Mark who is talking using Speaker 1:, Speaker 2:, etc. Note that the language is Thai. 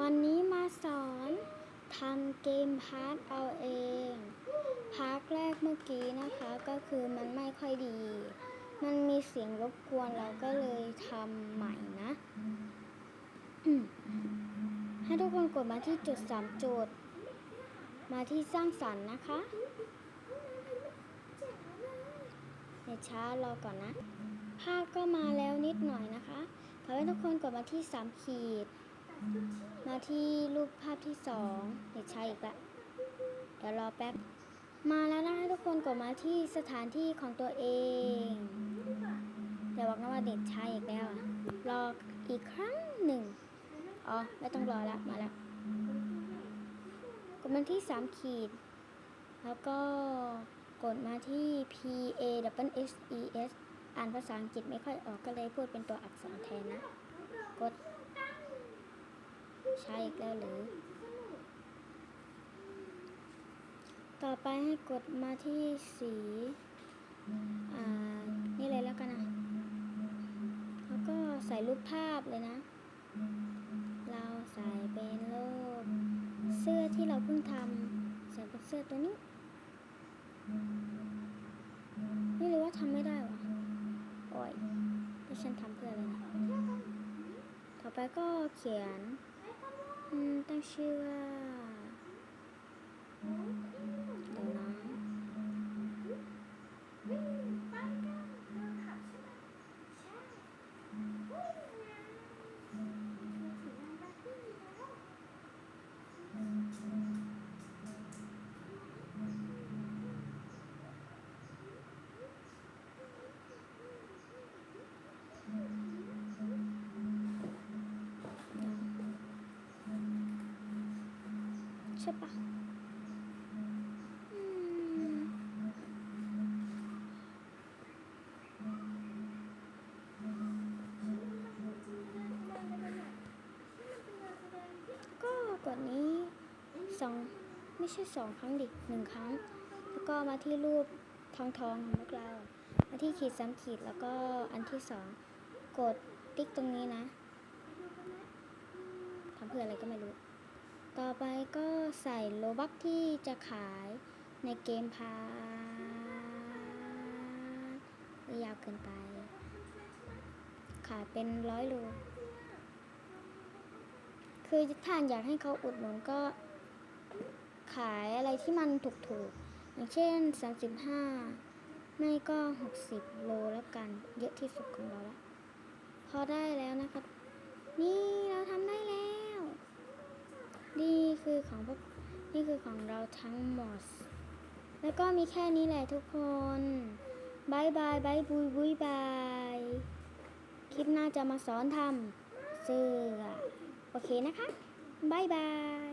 Speaker 1: วันนี้มาสอนทำเกมพาร์ทเอาเอง พาร์ทแรกเมื่อกี้นะคะก็คือมันไม่ค่อยดี มันมีเสียงรบกวนเราก็เลยทำใหม่นะ ให้ทุกคนกดมาที่จุดสามจุด มาที่สร้างสรรค์นะคะเดี๋ยวช้ารอก่อนนะ ภาพก็มาแล้วนิดหน่อยนะคะขอให้ทุกคนกดมาที่สามขีด มาที่รูปภาพที่สองเด็กชายอีกละเดี๋ยวรอแป๊บ มาแล้วนะคะทุกคนกดมาที่สถานที่ของตัวเองเดี๋ยวบอกนะว่าเด็กชายอีกแล้วอะรออีกครั้งหนึ่งอ๋อไม่ต้องรอละมาล้วกดมาที่สามขีด แล้วก็กดมาที่ P A W S E S อ่านภาษาอังกฤษไม่ค่อยออกก็เลยพูดเป็นตัวอักษรแทนนะ กด ใช่อีกแล้วหรือ ต่อไปให้กดมาที่สี อ่า นี่เลยแล้วกันนะ แล้วก็ใส่รูปภาพเลยนะ เราใส่เป็นรูปเสื้อที่เราเพิ่งทำใส่เป็นเสื้อตัวนี้ ไม่รู้ว่าทำไม่ได้วะโอ้ยแล้วฉันทำเพื่ออะไรนะต่อไปก็เขียน อืมตั้งชื่อว่าเดี๋ยวนะ ใช่ปะก็กดนี้สองไม่ใช่สองครั้งดิหนึ่งครั้ง แล้วก็มาที่รูปทองทองๆของพวกเรา มาที่ขีดสามขีดแล้วก็อันที่สองกดติ๊กตรงนี้นะทำเพื่ออะไรก็ไม่รู้ ต่อไปก็ใส่โลบักที่จะขายในเกมพาร์ทยาวเกินไป ขายเป็นร้อยโล คือถ้าอยากให้เขาอุดหนุนก็ ขายอะไรที่มันถูกๆ อย่างเช่น 35 ไม่ก็ 60 โลแล้วกัน เยอะที่สุดของเราละ พอได้แล้วนะครับ นี่เราทำได้แล้ว ของพวกนี่คือของเราทั้งหมด แล้วก็มีแค่นี้แหละทุกคนบายบายบายบุยบุยบาย คลิปหน้าจะมาสอนทำเสื้อ โอเคนะคะบายบาย